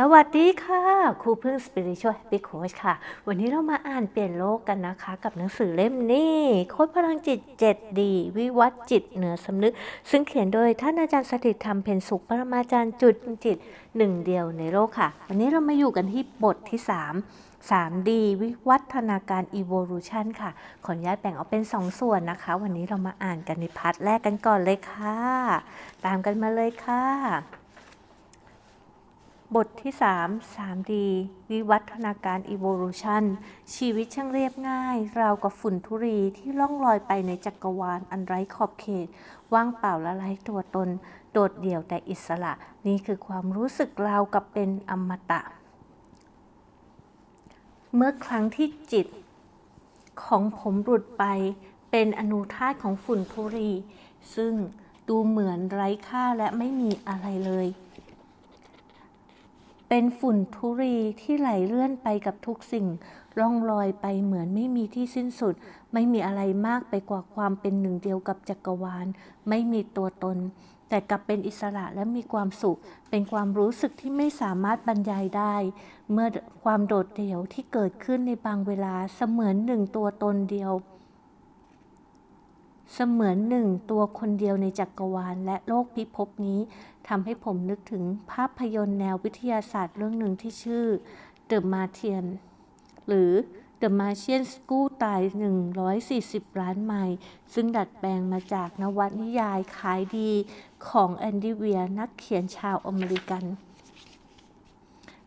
สวัสดีค่ะ ครูพึ่ง Spiritual Happy Coach ค่ะ วันนี้เรามาอ่านเปลี่ยนโลกกันนะคะ กับหนังสือเล่มนี้โค้ดพลังจิต 7D วิวัฒน์จิตเหนือสำนึก ซึ่งเขียนโดยท่านอาจารย์สถิตธรรมเพ็ญสุขปรมาจารย์จุดจิตหนึ่งเดียวในโลกค่ะ วันนี้เรามาอยู่กันที่บทที่ 3 3D วิวัฒนาการ evolution ค่ะ ขออนุญาตแบ่งออกเป็น 2 ส่วนนะคะ วันนี้เรามาอ่านกันในพาร์ทแรกกันก่อนเลยค่ะ ตามกันมาเลยค่ะ บทที่ 3 3D วิวัฒนาการ evolution ชีวิตช่างเรียบง่าย ราวกับฝุ่นธุรีที่ล่องลอยไปในจักรวาลอันไร้ขอบเขต ว่างเปล่าและไร้ตัวตน โดดเดี่ยวแต่อิสระ นี่คือความรู้สึกราวกับเป็นอมตะ เมื่อครั้งที่จิต ของผมหลุดไป เป็นอนุธาตุของฝุ่นธุรี ซึ่งดูเหมือนไร้ค่าและไม่มีอะไรเลย เป็นฝุ่นธุรีที่ไหลเลื่อนไปกับทุกสิ่งร่องลอยไปเหมือนไม่มีที่สิ้นสุด ไม่มีอะไรมากไปกว่าความเป็นหนึ่งเดียวกับจักรวาล ไม่มีตัวตน แต่กลับเป็นอิสระและมีความสุข เป็นความรู้สึกที่ไม่สามารถบรรยายได้ เมื่อความโดดเดี่ยวที่เกิดขึ้นในบางเวลาเสมือนหนึ่งตัวตนเดียว เสมือนหนึ่งตัวคนเดียวในจักรวาลและโลกพิภพนี้ทำให้ผมนึกถึงภาพยนตร์แนววิทยาศาสตร์เรื่องหนึ่งที่ชื่อ The Martian หรือ The Martian กู้ตาย 140 ล้านไมล์ซึ่งดัดแปลงมาจากนวนิยายขายดีของแอนดี้เวียนักเขียนชาวอเมริกัน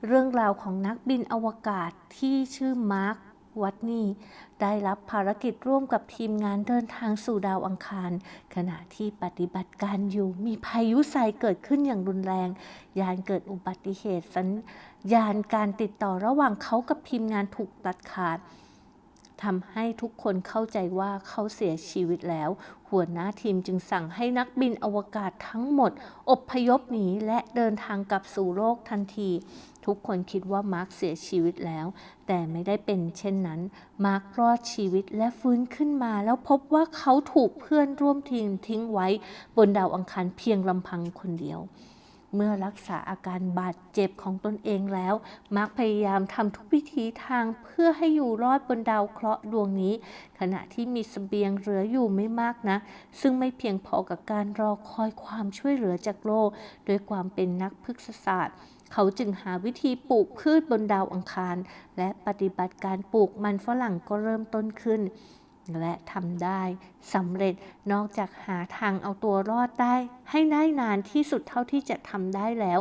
เรื่องราวของนักบินอวกาศที่ชื่อมาร์ค วัดนีได้รับภารกิจร่วมกับทีมงานเดินทางสู่ดาวอังคาร ขณะที่ปฏิบัติการอยู่มีพายุทรายเกิดขึ้นอย่างรุนแรง ยานเกิดอุบัติเหตุสัญญาณการติดต่อระหว่างเขากับทีมงานถูกตัดขาด ทำให้ทุกคนเข้าใจว่าเขาเสียชีวิตแล้ว หัวหน้าทีมจึงสั่งให้นักบินอวกาศทั้งหมด อบพยพหนีและเดินทางกลับสู่โลกทันที ทุกคนคิดว่ามาร์คเสียชีวิตแล้ว แต่ไม่ได้เป็นเช่นนั้น มาร์ครอดชีวิตและฟื้นขึ้นมา แล้วพบว่าเขาถูกเพื่อนร่วมทีมทิ้งไว้ บนดาวอังคารเพียงลำพังคนเดียว เมื่อรักษาอาการบาดเจ็บของตนเองแล้วมาร์คพยายามทำทุกวิธีทางเพื่อให้อยู่รอดบนดาวเคราะห์ดวงนี้ ขณะที่มีสเสบียงเหลืออยู่ไม่มากนะ ซึ่งไม่เพียงพอกับการรอคอยความช่วยเหลือจากโลก โดยความเป็นนักพฤกษศาสตร์เขาจึงหาวิธีปลูกพืชบนดาวอังคาร และปฏิบัติการปลูกมันฝรั่งก็เริ่มต้นขึ้น และทำได้สำเร็จนอกจากหาทางเอาตัวรอดได้ ให้ได้นานที่สุดเท่าที่จะทำได้แล้ว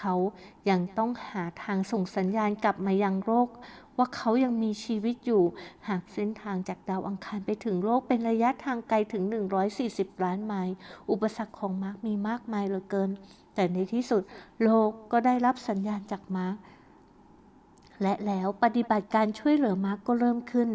เขายังต้องหาทางส่งสัญญาณกลับมายังโลกว่าเขายังมีชีวิตอยู่ หากเส้นทางจากดาวอังคารไปถึงโลกเป็นระยะทางไกลถึง 140 ล้านไมล์อุปสรรคของมาร์กมีมากมายเหลือเกิน แต่ในที่สุดโลกก็ได้รับสัญญาณจากมาร์กและแล้วปฏิบัติการช่วยเหลือมาร์กก็เริ่มขึ้น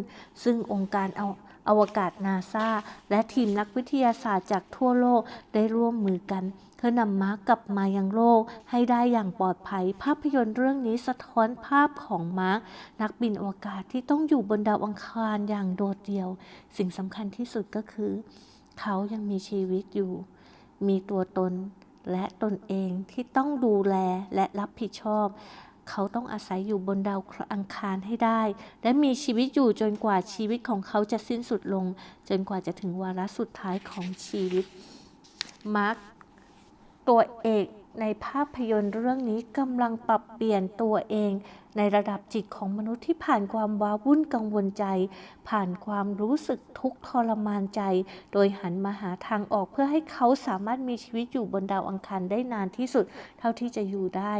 ซึ่งองค์การเอา อวกาศนาซาและทีมนักวิทยาศาสตร์จากทั่วโลกได้ร่วมมือกัน เพื่อนำมาร์กกลับมายังโลกให้ได้อย่างปลอดภัย ภาพยนตร์เรื่องนี้สะท้อนภาพของมาร์กนักบินอวกาศที่ต้องอยู่บนดาวอังคารอย่างโดดเดี่ยว สิ่งสำคัญที่สุดก็คือ เขายังมีชีวิตอยู่ มีตัวตนและตนเองที่ต้องดูแลและรับผิดชอบ เขาต้องอาศัยอยู่บนดาวอังคารให้ได้ และมีชีวิตอยู่จนกว่าชีวิตของเขาจะสิ้นสุดลง จนกว่าจะถึงวาระสุดท้ายของชีวิต มาร์คตัวเอกในภาพยนตร์เรื่องนี้กำลังปรับเปลี่ยนตัวเอง ในระดับจิตของมนุษย์ที่ผ่านความว้าวุ่นกังวลใจ ผ่านความรู้สึกทุกข์ทรมานใจ โดยหันมาหาทางออกเพื่อให้เขาสามารถมีชีวิตอยู่บนดาวอังคารได้นานที่สุด เท่าที่จะอยู่ได้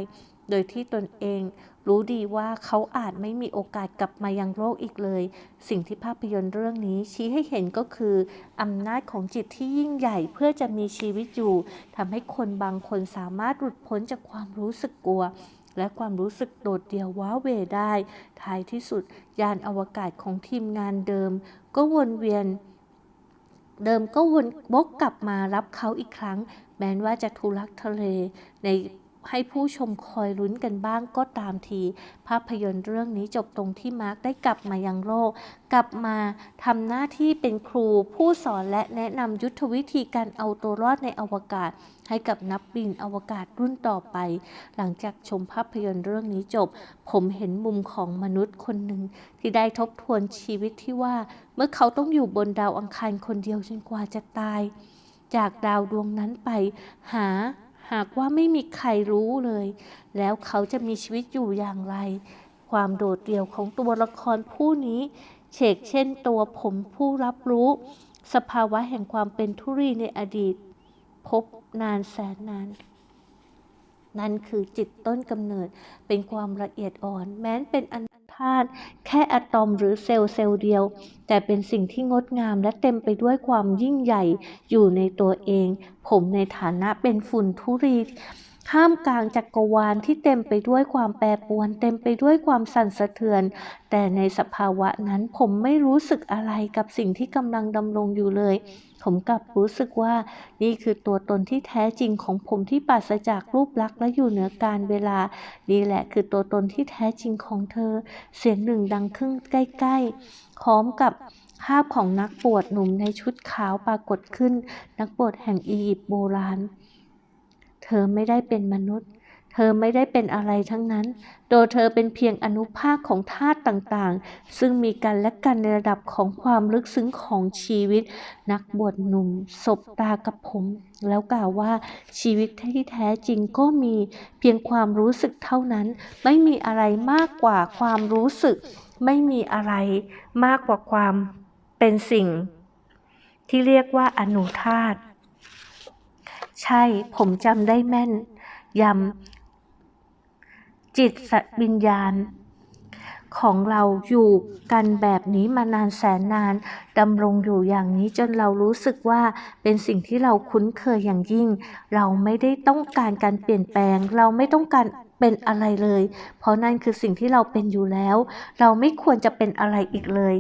โดยที่ตนเองรู้ดีว่าเขาอาจไม่มีโอกาสกลับมายังโลกอีกเลย สิ่งที่ภาพยนตร์เรื่องนี้ชี้ให้เห็นก็คืออำนาจของจิตที่ยิ่งใหญ่เพื่อจะมีชีวิตอยู่ทำให้คนบางคนสามารถหลุดพ้นจากความรู้สึกกลัว และความรู้สึกโดดเดี่ยวว้าเวได้ ท้ายที่สุด ยานอวกาศของทีมงานเดิม ก็วนเวียน เดิมก็วนวกกลับมารับเขาอีกครั้ง แม้ว่าจะทุลักทุเลใน ให้ผู้ชมคอยลุ้นกันบ้างก็ตามที ภาพยนตร์เรื่องนี้จบตรงที่มาร์คได้กลับมายังโลก กลับมาทำหน้าที่เป็นครู ผู้สอนและแนะนำยุทธวิธีการเอาตัวรอดในอวกาศ ให้กับนักบินอวกาศรุ่นต่อไป หลังจากชมภาพยนตร์เรื่องนี้จบ ผมเห็นมุมของมนุษย์คนหนึ่งที่ได้ทบทวนชีวิตที่ว่า เมื่อเขาต้องอยู่บนดาวอังคารคนเดียวจนกว่าจะตาย จากดาวดวงนั้นไปหา หากว่าไม่มีใครรู้เลย แล้วเขาจะมีชีวิตอยู่อย่างไร ความโดดเดี่ยวของตัวละครผู้นี้ เฉกเช่นตัวผมผู้รับรู้ สภาวะแห่งความเป็นทุรีในอดีต พบนานแสนนานนั่นคือจิตต้นกำเนิดเป็นความละเอียดอ่อน แม้นเป็นอัน ธาตุแค่อะตอมหรือเซลล์เซลล์เดียว แต่เป็นสิ่งที่งดงามและเต็มไปด้วยความยิ่งใหญ่อยู่ในตัวเอง ผมในฐานะเป็นฝุ่นทุรี ท่ามกลางจักรวาลที่เต็มไปด้วยความแปรปรวน เต็มไปด้วยความสั่นสะเทือน แต่ในสภาวะนั้นผมไม่รู้สึกอะไรกับสิ่งที่กำลังดำรงอยู่เลย ผมกลับรู้สึกว่านี่คือตัวตนที่แท้จริงของผมที่ปราศจากรูปลักษณ์และอยู่เหนือการเวลา นี่แหละคือตัวตนที่แท้จริงของเธอ เสียงหนึ่งดังขึ้นใกล้ๆพร้อมกับภาพของนักบวชหนุ่มในชุดขาวปรากฏขึ้น นักบวชแห่งอียิปต์โบราณ เธอไม่ได้เป็นมนุษย์ เธอไม่ได้เป็นอะไรทั้งนั้น โดยเธอเป็นเพียงอนุภาคของธาตุต่างๆ ซึ่งมีกันและกันในระดับของความลึกซึ้งของชีวิต นักบวชหนุ่มสบตากับผม แล้วกล่าวว่าชีวิตที่แท้จริงก็มีเพียงความรู้สึกเท่านั้น ไม่มีอะไรมากกว่าความรู้สึก ไม่มีอะไรมากกว่าความเป็นสิ่ง ที่เรียกว่าอนุธาตุ ใช่ ผมจำได้แม่นยำจิตสวิญญาณ ของเราอยู่กันแบบนี้มานานแสนนานดำรงอยู่อย่างนี้จนเรารู้สึกว่าเป็นสิ่งที่เราคุ้นเคยอย่างยิ่ง เราไม่ได้ต้องการการเปลี่ยนแปลง เราไม่ต้องการเป็นอะไรเลย เพราะนั่นคือสิ่งที่เราเป็นอยู่แล้ว เราไม่ควรจะเป็นอะไรอีกเลย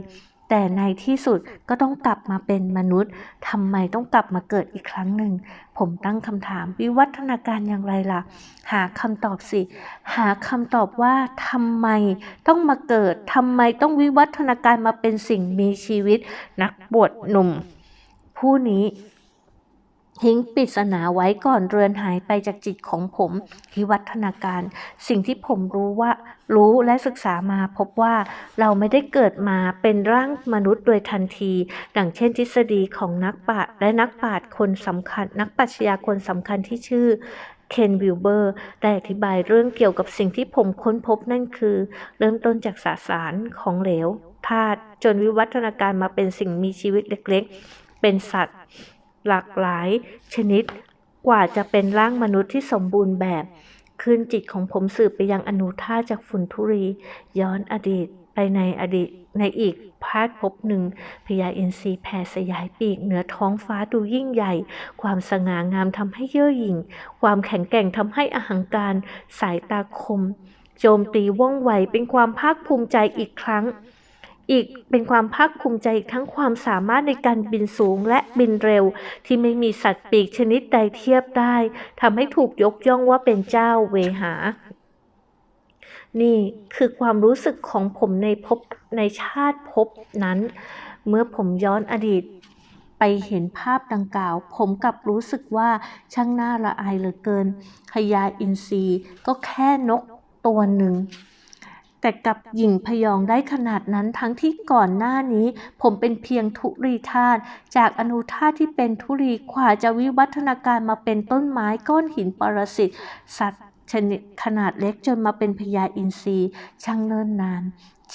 แต่ในที่สุดก็ต้องกลับมาเป็นมนุษย์ทำไมต้องกลับมาเกิดอีกครั้งหนึ่ง ผมตั้งคำถามวิวัฒนาการอย่างไรล่ะ หาคำตอบสิ หาคำตอบว่าทำไมต้องมาเกิดทำไมต้องวิวัฒนาการมาเป็นสิ่งมีชีวิต นักบวชหนุ่ม ผู้นี้ ทิ้งปริศนาไว้ก่อนเรือนหายไปจากจิตของผมวิวัฒนาการ สิ่งที่ผมรู้ว่า รู้และศึกษามาพบว่าเราไม่ได้เกิดมาเป็นร่างมนุษย์โดยทันที ดังเช่นทฤษฎีของนักปราชญ์และนักปราชญ์คนสำคัญ นักปรัชญาคนสำคัญที่ชื่อเคนวิลเบอร์ได้อธิบายเรื่องเกี่ยวกับสิ่งที่ผมค้นพบนั่นคือ เริ่มต้นจากสสารของเหลวธาตุจนวิวัฒนาการมาเป็นสิ่งมีชีวิตเล็ก ๆ เป็นสัตว์ หลากหลาย ชนิด กว่าจะเป็นร่างมนุษย์ที่สมบูรณ์แบบคืนจิตของผมสืบไปยังอนุธาจากฝุ่นทุรี ย้อนอดีตไปในอดีตในอีกพาดพบหนึ่งพญาอินทรีแผ่สยายปีกเหนือท้องฟ้าดูยิ่งใหญ่ ความสง่างามทำให้เย่อหยิ่ง ความแข็งแกร่งทำให้อหังการ สายตาคม โจมตีว่องไวเป็นความภาคภูมิใจอีกครั้ง อีกเป็นความภาคภูมิใจอีกทั้งความสามารถในการบินสูงและบินเร็ว ที่ไม่มีสัตว์ปีกชนิดใดเทียบได้ทำให้ถูกยกย่องว่าเป็นเจ้าเวหา นี่คือความรู้สึกของผมในภพในชาติภพนั้น เมื่อผมย้อนอดีตไปเห็นภาพดังกล่าว ผมกลับรู้สึกว่าช่างน่าละอายเหลือเกินพญาอินทรีก็แค่นกตัวหนึ่ง แต่กับหยิ่งพยองได้ขนาดนั้นทั้งที่ก่อนหน้านี้ผมเป็นเพียงทุรีธาตุจากอนุธาตุที่เป็นทุรีกว่าจะวิวัฒนาการมาเป็นต้นไม้ก้อนหินปรสิตสัตว์ชนิดขนาดเล็กจนมาเป็นพญาอินทรีช่างเนิ่นนาน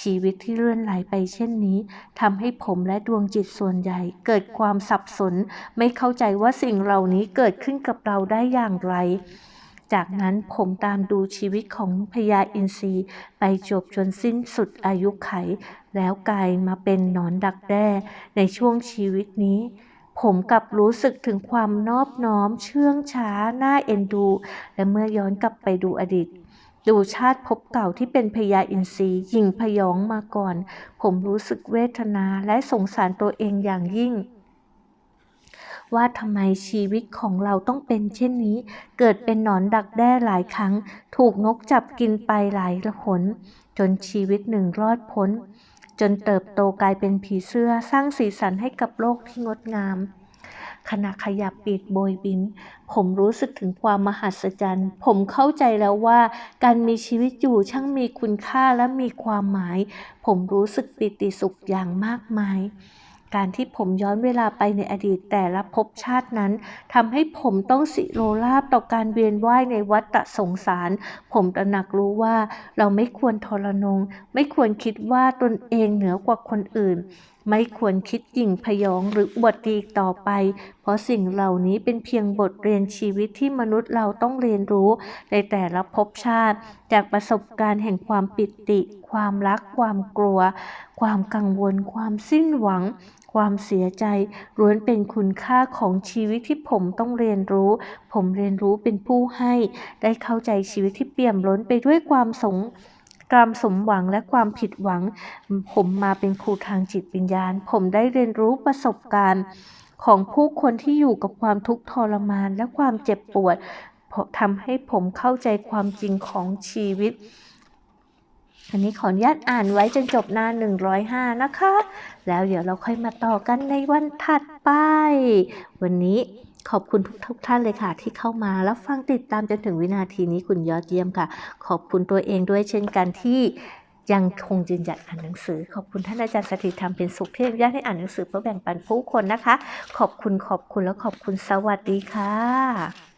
ชีวิตที่เลื่อนไหลไปเช่นนี้ทำให้ผมและดวงจิตส่วนใหญ่ เกิดความสับสน ไม่เข้าใจว่าสิ่งเหล่านี้เกิดขึ้นกับเราได้อย่างไร จากนั้นผมตามดูชีวิตของพญาอินทรีไปจบจนสิ้นสุดอายุไข แล้วกลายมาเป็นหนอนดักแด้ในช่วงชีวิตนี้ผมกลับรู้สึกถึงความนอบน้อมเชื่องช้าน่าเอ็นดู และเมื่อย้อนกลับไปดูอดีต ดูชาติภพเก่าที่เป็นพญาอินทรียิงพยองมาก่อน ผมรู้สึกเวทนาและสงสารตัวเองอย่างยิ่ง ว่าทำไมชีวิตของเราต้องเป็นเช่นนี้ เกิดเป็นหนอนดักแด้หลายครั้ง ถูกนกจับกินไปหลายหนจนชีวิตหนึ่งรอดพ้น จนเติบโตกลายเป็นผีเสื้อสร้างสีสันให้กับโลกที่งดงามขณะขยับปีกโบยบิน ผมรู้สึกถึงความมหัศจรรย์ ผมเข้าใจแล้วว่า การมีชีวิตอยู่ช่างมีคุณค่าและมีความหมาย ผมรู้สึกปิติสุขอย่างมากมาย การที่ผมย้อนเวลาไปในอดีตแต่ละภพชาตินั้นทำให้ผมต้องสิโรลาบต่อการเวียนว่ายในวัฏสงสาร ผมตระหนักรู้ว่าเราไม่ควรทรนง ไม่ควรคิดว่าตนเองเหนือกว่าคนอื่นไม่ควรคิดหยิ่งพยองหรืออวดดีอีกต่อไป เพราะสิ่งเหล่านี้เป็นเพียงบทเรียนชีวิตที่มนุษย์เราต้องเรียนรู้ ในแต่ละภพชาติ จากประสบการณ์แห่งความปิติ ความรัก ความกลัว ความกังวล ความสิ้นหวัง ความเสียใจล้วนเป็นคุณค่าของชีวิตที่ผมต้องเรียนรู้ ผมเรียนรู้เป็นผู้ให้ ได้เข้าใจชีวิตที่เปี่ยมล้นไปด้วยความสง ความสมหวังและความผิดหวัง ผมมาเป็นครูทางจิตวิญญาณ ผมได้เรียนรู้ประสบการณ์ของผู้คนที่อยู่กับความทุกข์ทรมานและความเจ็บปวดทำให้ผมเข้าใจความจริงของชีวิต อันนี้ขออนุญาตอ่านไว้จนจบหน้า 105 นะคะ แล้วเดี๋ยวเราค่อยมาต่อกันในวันถัดไป วันนี้ ขอบคุณทุกทุกท่านเลยค่ะ ที่เข้ามาแล้วฟังติดตามจนถึงวินาทีนี้คุณยอดเยี่ยมค่ะ ขอบคุณตัวเองด้วยเช่นกันที่ยังคงยืนหยัดอ่านหนังสือ ขอบคุณท่านอาจารย์สถิตธรรมเป็นสุขที่อนุญาตให้อ่านหนังสือเพื่อแบ่งปันผู้คนนะคะ ขอบคุณขอบคุณและขอบคุณสวัสดีค่ะ